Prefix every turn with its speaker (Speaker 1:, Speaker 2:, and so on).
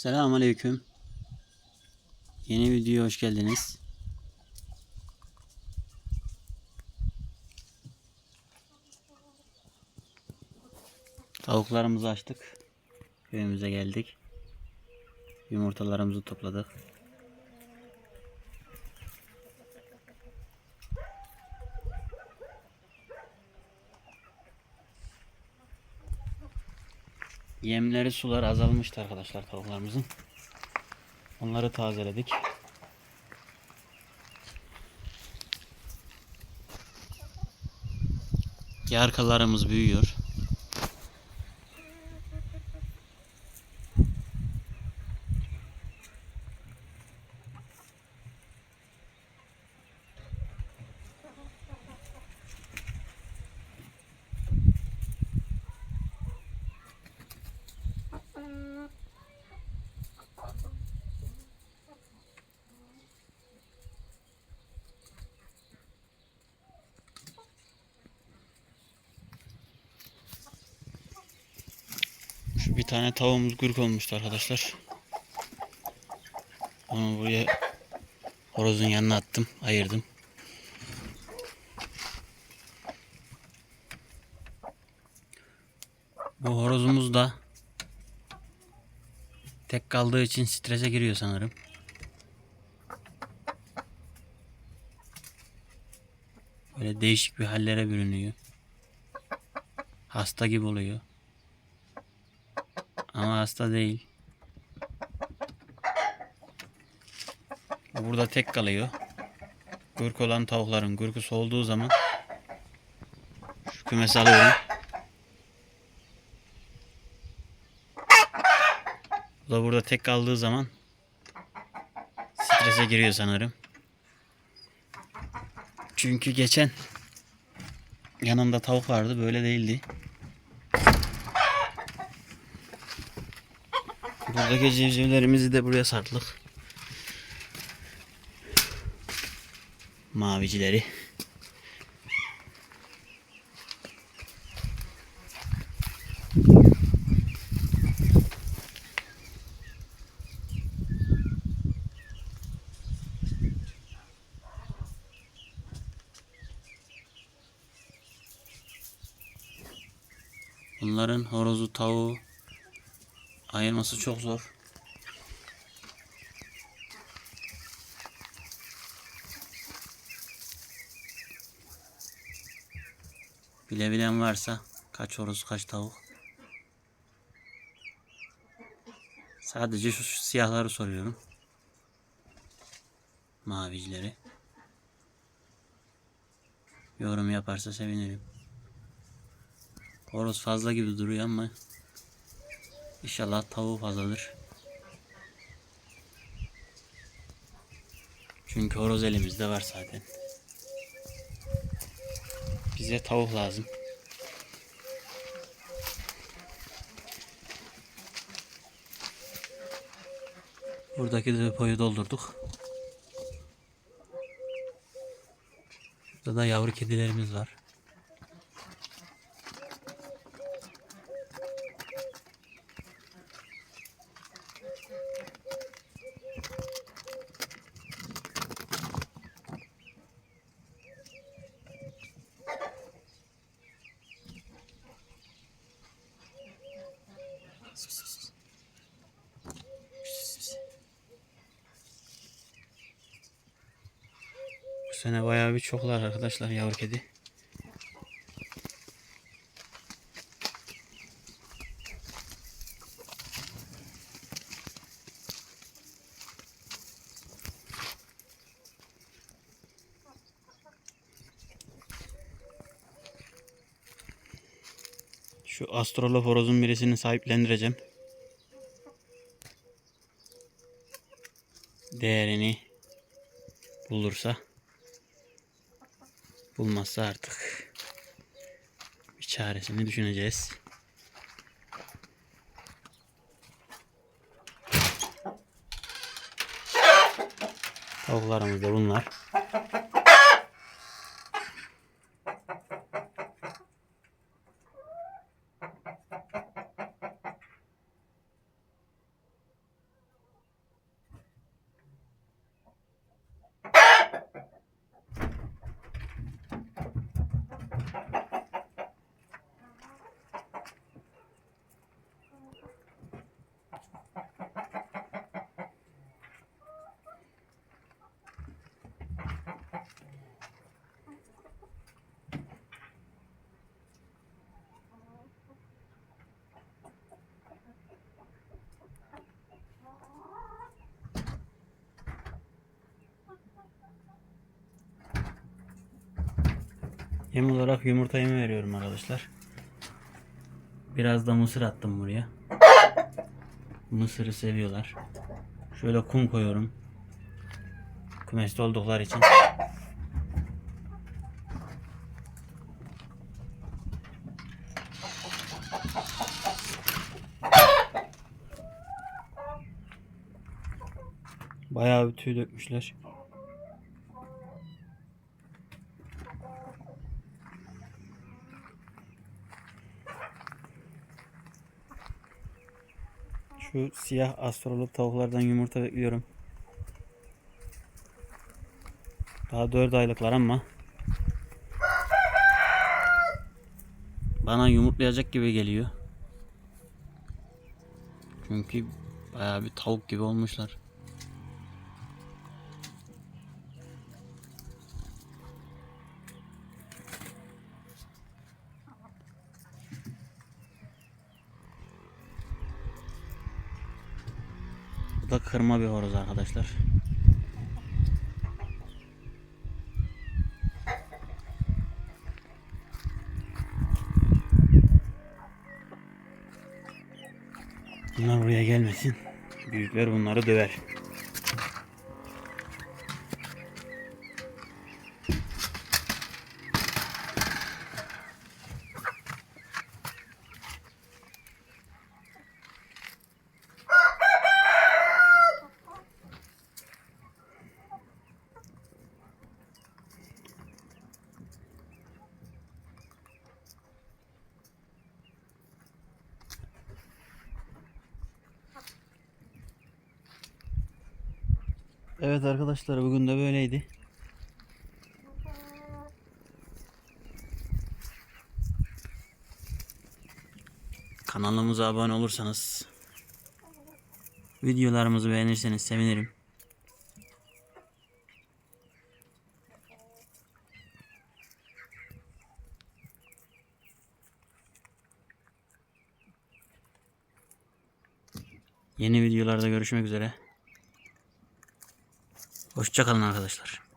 Speaker 1: Selamünaleyküm. Yeni videoya hoş geldiniz. Tavuklarımızı açtık. Köyümüze geldik. Yumurtalarımızı topladık. Yemleri sular azalmıştı arkadaşlar tavuklarımızın. Onları tazeledik. Yarkalarımız büyüyor. Şu bir tane tavuğumuz gürk olmuştu arkadaşlar. Onu buraya horozun yanına attım, ayırdım. Bu horozumuz da tek kaldığı için strese giriyor sanırım. Böyle değişik bir hallere bürünüyor. Hasta gibi oluyor. Ama hasta değil. Burada tek kalıyor. Gürk olan tavukların gürkü soğuduğu zaman şu kümesi alıyorum. Bu da burada tek kaldığı zaman strese giriyor sanırım. Çünkü geçen yanımda tavuk vardı böyle değildi. Buradaki civcivlerimizi de buraya sardık. Mavicileri. Bunların horozu, tavuğu ayırması çok zor. Bilebilen varsa kaç horoz kaç tavuk. Sadece şu, siyahları soruyorum. Mavicileri. Yorum yaparsa sevinirim. Horoz fazla gibi duruyor ama İnşallah tavuğu fazladır. Çünkü horoz elimizde var zaten. Bize tavuk lazım. Buradaki depoyu doldurduk. Burada da yavru kedilerimiz var. Sene bayağı bir çoklar arkadaşlar yavru kedi. Şu astrolop horozun birisini sahiplendireceğim. Değerini bulursa bulmazsa artık bir çaresini düşüneceğiz. Tavuklarımız da bunlar. Yem olarak yumurta yemi veriyorum arkadaşlar. Biraz da mısır attım buraya. Mısırı seviyorlar. Şöyle kum koyuyorum. Kümeste oldukları için. Bayağı bir tüy dökmüşler. Şu siyah astrolog tavuklardan yumurta bekliyorum. Daha 4 aylıklar ama bana yumurtlayacak gibi geliyor. Çünkü bayağı bir tavuk gibi olmuşlar. Da kırma bir horoz arkadaşlar. Bunlar buraya gelmesin. Büyükler bunları döver. Evet arkadaşlar bugün de böyleydi. Kanalımıza abone olursanız videolarımızı beğenirseniz sevinirim. Yeni videolarda görüşmek üzere. Hoşçakalın arkadaşlar.